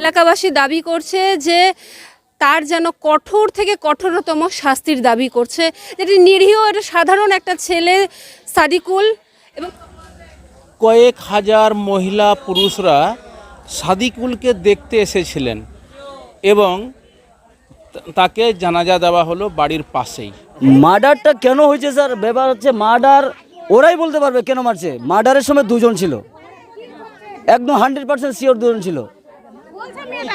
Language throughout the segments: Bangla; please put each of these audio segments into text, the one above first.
এলাকাবাসী দাবি করছে যে তার যেন কঠোর থেকে কঠোরতম শাস্তির দাবি করছে। যেটি নিরীহ এটা সাধারণ একটা ছেলে সাদিকুল এবং কয়েক হাজার মহিলা পুরুষরা সাদিকুলকে দেখতে এসেছিলেন এবং তাকে জানাজা দেওয়া হলো বাড়ির পাশেই। মার্ডারটা কেন হয়েছে স্যার? ব্যাপার হচ্ছে মার্ডার ওরাই বলতে পারবে কেন মারছে? মার্ডারের সময় দুজন ছিল। একদম হান্ড্রেড পার্সেন্ট শিওর দুজন ছিল।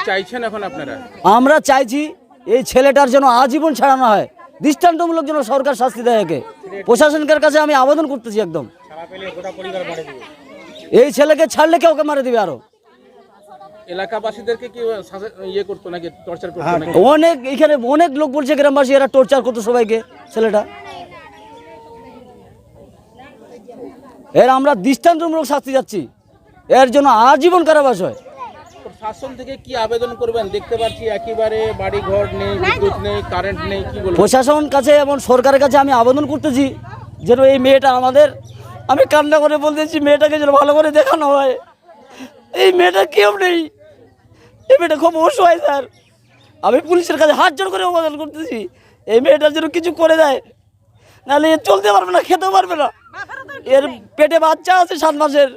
চাইছেন এখন আপনারা? আমরা চাইছি এই ছেলেটার যেন আজীবন ছাড়ানো হয়। দৃষ্টান্তমূলক যেন সরকার শাস্তি দেয় একে। প্রশাসনের কাছে আমি আবেদন করতেছি একদম। এই ছেলেকে ছাড়লে কে ওকে মারে দিবে আরও। এলাকাবাসীদেরকে কি ইয়ে করতো নাকি টর্চার করতো নাকি? অনেক এখানে অনেক লোক বলছে গ্রামবাসী এরা টর্চার করতো সবাইকে ছেলেটা। এর আমরা দৃষ্টান্তমূলক শাস্তি যাচ্ছি। এর জন্য আজীবন কারাবাস হয়। শাসন থেকে কি আবেদন করবেন? দেখতে পাচ্ছি একেবারে বাড়ি ঘর নেই বিদ্যুৎ নেই কারেন্ট নেই কি বলব প্রশাসন কাছে এবং সরকারের কাছে আমি আবেদন করতেছি যেন এই মেয়েটা আমাদের আমি কান্না করে বলতেছি মেয়েটাকে যেন ভালো করে দেখানো হয়। এই মেয়েটা কেউ নেই। এই মেয়েটা খুব অসহায় স্যার। আমি পুলিশের কাছে হাত জোর করে আবেদন করতেছি এই মেয়েটার যেন কিছু করে দেয়। নাহলে এ চলতে পারবে না খেতেও পারবে না। এর পেটে বাচ্চা আছে সাত মাসের।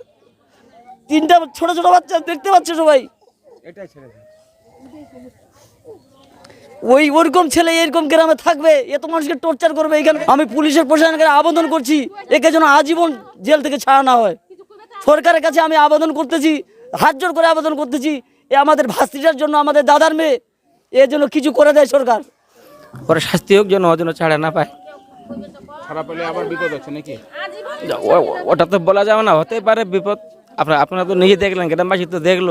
তিনটা ছোট ছোট বাচ্চা দেখতে পাচ্ছে সবাই? ওই ওরকম ছেলে এরকম গ্রামে থাকবে এত মানুষকে টর্চার করবে এখানে। আমি পুলিশের প্রশাসনকে আবেদন করছি একে যেন আজীবন জেল থেকে ছাড়া না হয়। সরকারের কাছে আমি আবেদন করতেছি হাত জোর করে আবেদন করতেছি এ আমাদের ভাস্তিটার জন্য আমাদের দাদার মেয়ে এর জন্য কিছু করে দেয় সরকার। ওরা শাস্তি হোক যেন ওজন্য ছাড়া না পায়। খারাপ হলে আবার বিপদ আছে নাকি? ওটা তো বলা যাবে না হতে পারে বিপদ। আপনার আপনারা তো নিজে দেখলেন, গ্রামবাসী তো দেখল।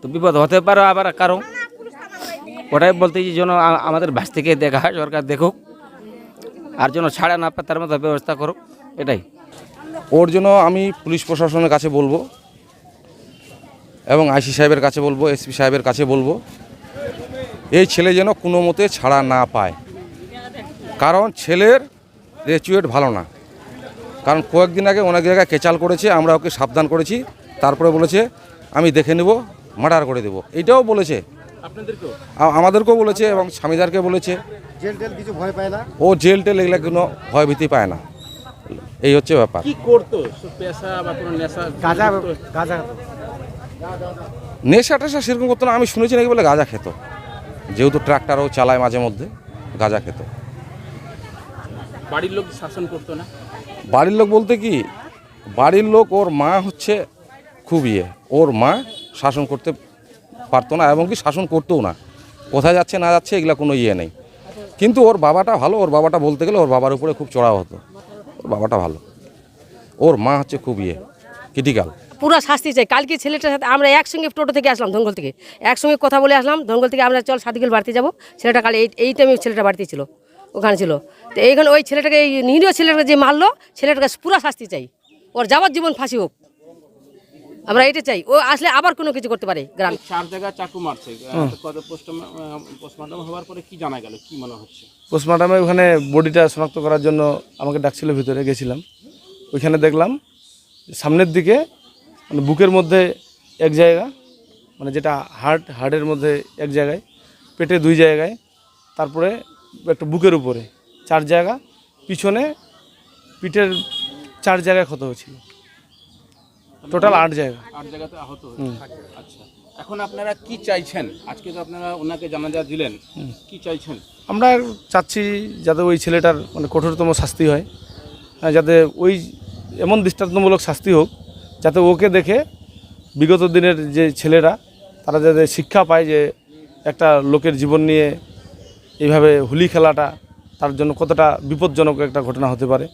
তো বিপদ হতে পারে আবার কারও। ওটাই বলতে যেন আমাদের ভাস থেকে দেখা হয়, সরকার দেখুক। আর যেন ছাড়া না পায়, তার মতো ব্যবস্থা করুক। এটাই। ওর জন্য আমি পুলিশ প্রশাসনের কাছে বলব এবং আইসি সাহেবের কাছে বলব, এসপি সাহেবের কাছে বলব, এই ছেলে যেন কোনো মতে ছাড়া না পায়। কারণ ছেলের রেচুয়েট ভালো না। কারণ কয়েকদিন আগে অনেক জায়গায় কেচাল করেছে আমরা ওকে সাবধান করেছি। তারপরে বলেছে আমি দেখে নেব মার্ডার করে দেবো। এটাও বলেছে। আমাদেরকেও বলেছে এবং স্বামীদারকে বলেছে। জেল টেল কিছু ভয় পায় না? ও জেল টেল এগুলো কোনো ভয় ভীতি পায় না। এই হচ্ছে ব্যাপার। কি করতো? সব পেশা বা কোনো নেশা গাঁজা। নেশা টেশা সেরকম করতো না আমি শুনেছি নাকি বলে গাঁজা খেত। যেহেতু ট্রাক্টারও চালায় মাঝে মধ্যে গাঁজা খেত। বাড়ির লোক শাসন করতো না? বাড়ির লোক বলতে কি বাড়ির লোক ওর মা হচ্ছে খুব ইয়ে। ওর মা শাসন করতে পারতো না এবং কি শাসন করতেও না। কোথায় যাচ্ছে না যাচ্ছে এগুলো কোনো ইয়ে নেই। কিন্তু ওর বাবাটা ভালো ওর বাবাটা বলতে গেলে ওর বাবার উপরে খুব চড়াও হতো। ওর বাবাটা ভালো। ওর মা হচ্ছে খুব ইয়ে ক্রিটিক্যাল পুরো শাস্তি চাই। কালকে ছেলেটার সাথে আমরা একসঙ্গে টোটো থেকে আসলাম ধঙ্গল থেকে। একসঙ্গে কথা বলে আসলাম ধঙ্গল থেকে আমরা চল সাদিকুল বাড়িতে যাব। ছেলেটা কাল এই এই টাইমে ছেলেটা বাড়িতে ছিল ওখানে ছিল। তো এইখানে ওই ছেলেটাকে এই নিরীহ ছেলেটাকে যে মারলো ছেলেটাকে পুরো শাস্তি চাই। ওর যাবার জীবন ফাঁসি হোক। আমরা এটা চাই। ও আসলে আবার কোনো কিছু করতে পারে গ্রাম। চার জায়গায় চাকু মারছে। কত পোস্টমর্টম হওয়ার পরে কি জানা গেল? কি মনে হচ্ছে? পোস্টমর্টমে ওখানে বডিটা শনাক্ত করার জন্য আমাকে ডাকছিল ভিতরে গেছিলাম। ওইখানে দেখলাম সামনের দিকে মানে বুকের মধ্যে এক জায়গা মানে যেটা হার্ট হার্টের মধ্যে এক জায়গায় পেটে দুই জায়গায় তারপরে একটা বুকের উপরে। চার জায়গা পিছনে পিঠের চার জায়গায় ক্ষত হয়েছিল। টোটাল আট জায়গা। আট জায়গাতে আহত আচ্ছা। এখন আপনারা কি চাইছেন? আজকে তো আপনারা ওনাকে জানাজা দিলেন। কি চাইছেন? আমরা চাচ্ছি যাতে ওই ছেলেটার মানে কঠোরতম শাস্তি হয় হ্যাঁ, যাতে ওই এমন দৃষ্টান্তমূলক শাস্তি হোক যাতে ওকে দেখে বিগত দিনের যে ছেলেরা তারা যাতে শিক্ষা পায় যে একটা লোকের জীবন নিয়ে এইভাবে হোলি খেলাটা তার জন্য কতটা বিপজ্জনক একটা ঘটনা হতে পারে?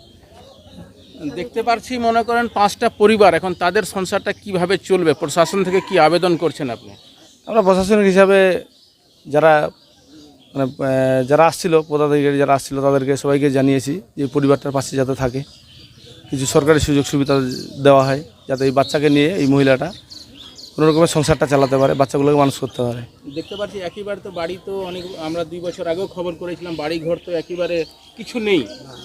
দেখতে পারছি মনে করেন পাঁচটা পরিবার এখন তাদের সংসারটা কীভাবে চলবে? প্রশাসন থেকে কি আবেদন করছেন আপনি? আমরা প্রশাসনিক হিসাবে যারা মানে যারা আসছিল পদাধিকারী যারা আসছিল তাদেরকে সবাইকে জানিয়েছি যে পরিবারটার পাশে যাতে থাকে। কিছু সরকারি সুযোগ সুবিধা দেওয়া হয় যাতে এই বাচ্চাকে নিয়ে এই মহিলাটা কোনো রকমের সংসারটা চালাতে পারে বাচ্চাগুলোকে মানুষ করতে পারে। দেখতে পাচ্ছি একেবারে তো বাড়ি তো অনেক আমরা দুই বছর আগেও খবর করেছিলাম বাড়ি ঘর তো একেবারে কিছু নেই।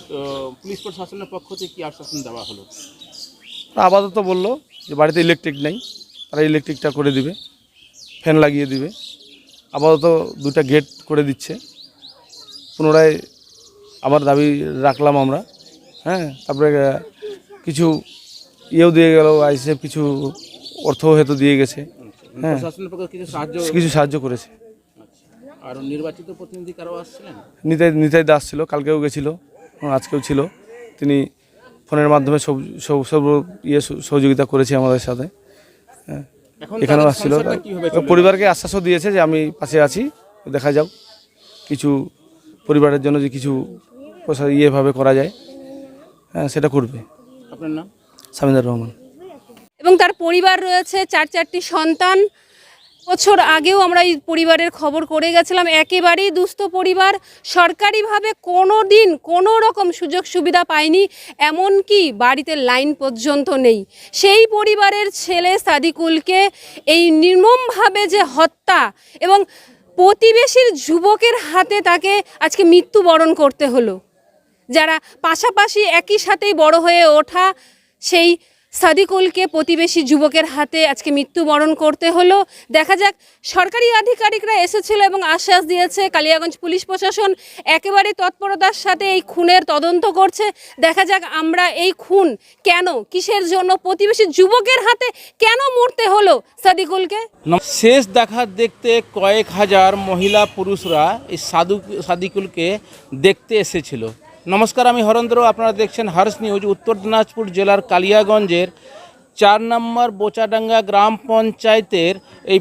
তো পুলিশ প্রশাসনের পক্ষ থেকে কি আশ্বাসন দেওয়া হলো? আপাতত বলল যে বাড়িতে ইলেকট্রিক নেই তারা ইলেকট্রিকটা করে দিবে ফ্যান লাগিয়ে দিবে। আপাতত দুটা গেট করে দিচ্ছে। পুনরায় আবার দাবি রাখলাম আমরা হ্যাঁ? তারপরে কিছু ইয়েও দিয়ে গেল আইসিএফ কিছু অর্থ হয়তো দিয়ে গেছে। হ্যাঁ। কিছু সাহায্য করেছে। আর নির্বাচিত প্রতিনিধি কারও আসছিলেন? নিতাই নিতাই দাস ছিল কালকেও গেছিল হ্যাঁ, আজকেও ছিল। তিনি ফোনের মাধ্যমে সব সব সব ইয়ে সহযোগিতা করেছে আমাদের সাথে। এখন এখানেও আসছিল? পরিবারকে আশ্বাসও দিয়েছে যে আমি পাশে আছি দেখা যাক। কিছু পরিবারের জন্য যে কিছু পয়সা ইয়েভাবে করা যায় হ্যাঁ সেটা করবে। আপনার নাম? সামিদার রহমান। এবং তার পরিবার রয়েছে, চার চারটি সন্তান। বছর আগেও আমরা এই পরিবারের খবর করে গেছিলাম, একেবারেই দুস্থ পরিবার। সরকারিভাবে কোনো দিন কোনো রকম সুযোগ সুবিধা পায়নি, এমনকি বাড়িতে লাইন পর্যন্ত নেই। সেই পরিবারের ছেলে সাদিকুলকে এই নির্মমভাবে যে হত্যা এবং প্রতিবেশীর যুবকের হাতে তাকে আজকে মৃত্যুবরণ করতে হলো। যারা পাশাপাশি একই সাথেই বড় হয়ে ওঠা, সেই সাদিকুলকে প্রতিবেশী যুবকের হাতে আজকে মৃত্যুবরণ করতে হলো। দেখা যাক, সরকারি আধিকারিকরা এসেছিল এবং আশ্বাস দিয়েছে। কালিয়াগঞ্জ পুলিশ প্রশাসন একেবারে তৎপরতার সাথে এই খুনের তদন্ত করছে। দেখা যাক আমরা এই খুন কেন, কিসের জন্য, প্রতিবেশী যুবকের হাতে কেন মরতে হলো সাদিকুলকে? শেষ দেখা দেখতে কয়েক হাজার মহিলা পুরুষরা এই সাধু সাদিকুলকে দেখতে এসেছিল। নমস্কার, আমি হরেন্দ্র। আপনারা দেখছেন হার্স নিউজ, উত্তর দিনাজপুর জেলার কালিয়াগঞ্জের চার নম্বর বোচাডাঙ্গা গ্রাম পঞ্চায়েতের এই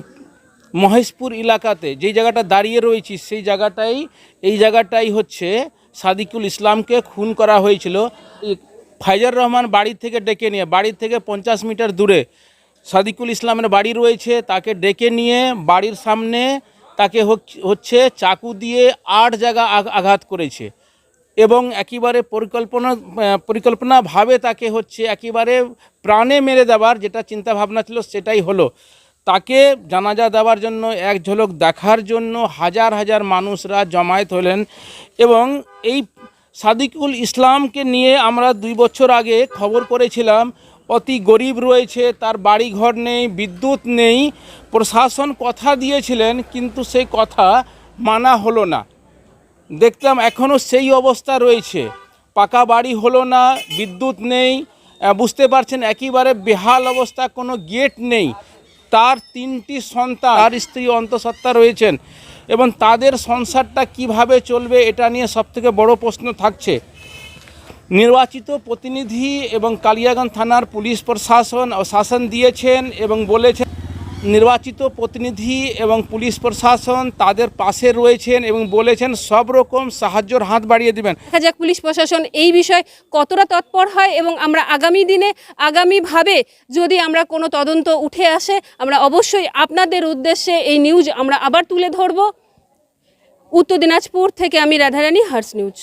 মহেশপুর এলাকাতে যেই জায়গাটা দাঁড়িয়ে রয়েছি, সেই জায়গাটাই, এই জায়গাটাই হচ্ছে সাদিকুল ইসলামকে খুন করা হয়েছিল। ফাইজার রহমান বাড়ি থেকে ডেকে নিয়ে, বাড়ি থেকে পঞ্চাশ মিটার দূরে সাদিকুল ইসলামের বাড়ি রয়েছে, তাকে ডেকে নিয়ে বাড়ির সামনে তাকে হচ- হচ্ছে চাকু দিয়ে আট জায়গা আঘ- আঘাত করেছে। এবং একেবারে পরিকল্পনা পরিকল্পনাভাবে তাকে হচ্ছে একেবারে প্রাণে মেরে দেওয়ার যেটা চিন্তা ভাবনা ছিল সেটাই হলো। তাকে জানাজা দেওয়ার জন্য এক ঝলক দেখার জন্য হাজার হাজার মানুষরা জমায়েত হলেন এবং এই সাদিকুল ইসলামকে নিয়ে আমরা দুই বছর আগে খবর করেছিলাম, অতি গরিব রয়েছে, তার বাড়ি ঘর নেই, বিদ্যুৎ নেই, প্রশাসন কথা দিয়েছিলেন, কিন্তু সেই কথা মানা হলো না। দেখতাম এখনও সেই অবস্থা রয়েছে। পাকা বাড়ি হলো না, বিদ্যুৎ নেই বুঝতে পারছেন, একেবারে বেহাল অবস্থা, কোনো গেট নেই। তার তিনটি সন্তান, তার স্ত্রী অন্তঃসত্ত্বা রয়েছেন। এবং তাদের সংসারটা কীভাবে চলবে এটা নিয়ে সবথেকে বড় প্রশ্ন থাকছে। নির্বাচিত প্রতিনিধি এবং কালিয়াগঞ্জ থানার পুলিশ প্রশাসন শাসন দিয়েছেন এবং বলেছেন নির্বাচিত প্রতিনিধি এবং পুলিশ প্রশাসন তাদের পাশে রয়েছেন এবং বলেছেন সব রকম সাহায্যর হাত বাড়িয়ে দিবেন। দেখা যাক পুলিশ প্রশাসন এই বিষয়ে কতটা তৎপর হয় এবং আমরা আগামী দিনে আগামীভাবে যদি আমরা কোনো তদন্ত উঠে আসে, আমরা অবশ্যই আপনাদের উদ্দেশ্যে এই নিউজ আমরা আবার তুলে ধরব। উত্তর দিনাজপুর থেকে আমি রাধারানী, হার্স নিউজ।